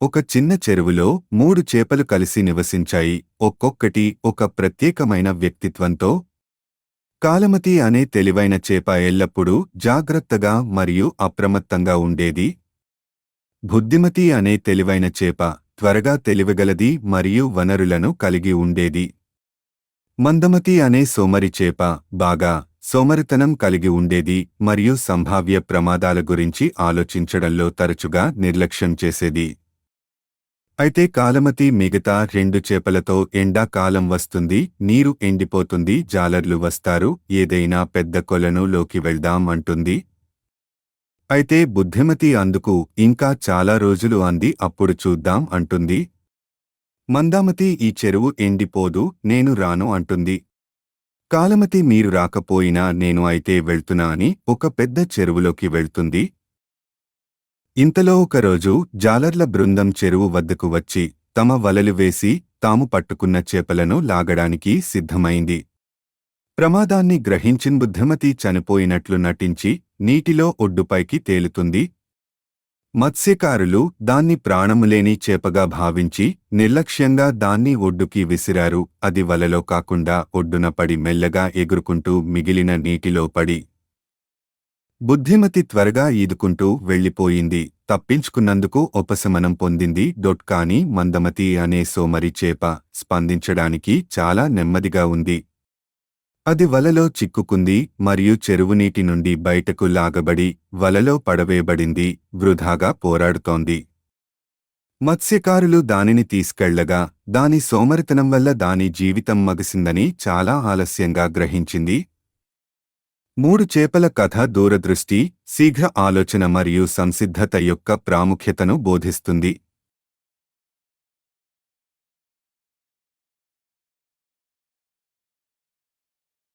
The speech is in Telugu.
ఒక చిన్న చెరువులో మూడు చేపలు కలిసి నివసించాయి. ఒక్కొక్కటి ఒక ప్రత్యేకమైన వ్యక్తిత్వంతో కాలమతి అనే తెలివైన చేప ఎల్లప్పుడూ జాగ్రత్తగా మరియు అప్రమత్తంగా ఉండేది. బుద్ధిమతి అనే తెలివైన చేప త్వరగా తెలివిగలది మరియు వనరులను కలిగి ఉండేది. మందమతి అనే సోమరి చేప బాగా సోమరితనం కలిగి ఉండేది మరియు సంభావ్య ప్రమాదాల గురించి ఆలోచించడంలో తరచుగా నిర్లక్ష్యం చేసేది. అయితే కాలమతి మిగతా రెండు చేపలతో ఎండాకాలం వస్తుంది నీరు ఎండిపోతుంది జాలర్లు వస్తారు ఏదైనా పెద్ద కొలను లోకి వెళ్దాం అంటుంది. అయితే బుద్ధిమతి అందుకు ఇంకా చాలా రోజులు అంది అప్పుడు చూద్దాం అంటుంది. మందామతి ఈ చెరువు ఎండిపోదు నేను రాను అంటుంది. కాలమతి మీరు రాకపోయినా నేను అయితే వెళ్తున్నా అని ఒక పెద్ద చెరువులోకి వెళ్తుంది. ఇంతలో ఒకరోజు జాలర్ల బృందం చెరువు వద్దకు వచ్చి తమ వలలు వేసి తాము పట్టుకున్న చేపలను లాగడానికి సిద్ధమైంది. ప్రమాదాన్ని గ్రహించిన బుద్ధిమతి చనిపోయినట్లు నటించి నీటిలో ఒడ్డుపైకి తేలుతుంది. మత్స్యకారులు దాన్ని ప్రాణములేని చేపగా భావించి నిర్లక్ష్యంగా దాన్ని ఒడ్డుకి విసిరారు. అది వలలో కాకుండా ఒడ్డున పడి మెల్లగా ఎగురుకుంటూ మిగిలిన నీటిలో పడి బుద్ధిమతి త్వరగా ఈదుకుంటూ వెళ్ళిపోయింది. తప్పించుకున్నందుకు ఉపశమనం పొందింది డొట్ మందమతి అనే సోమరి చేప స్పందించడానికి చాలా నెమ్మదిగా ఉంది. అది వలలో చిక్కుకుంది మరియు చెరువునీటి నుండి బయటకు లాగబడి వలలో పడవేయబడింది వృధాగా పోరాడుతోంది. మత్స్యకారులు దానిని తీసుకెళ్ళగా దాని సోమరితనం వల్ల దాని జీవితం మగసిందని చాలా ఆలస్యంగా గ్రహించింది మూడు చేపల కథ దూరదృష్టి శీఘ్ర ఆలోచన మరియు సంసిద్ధత యొక్క ప్రాముఖ్యతను బోధిస్తుంది.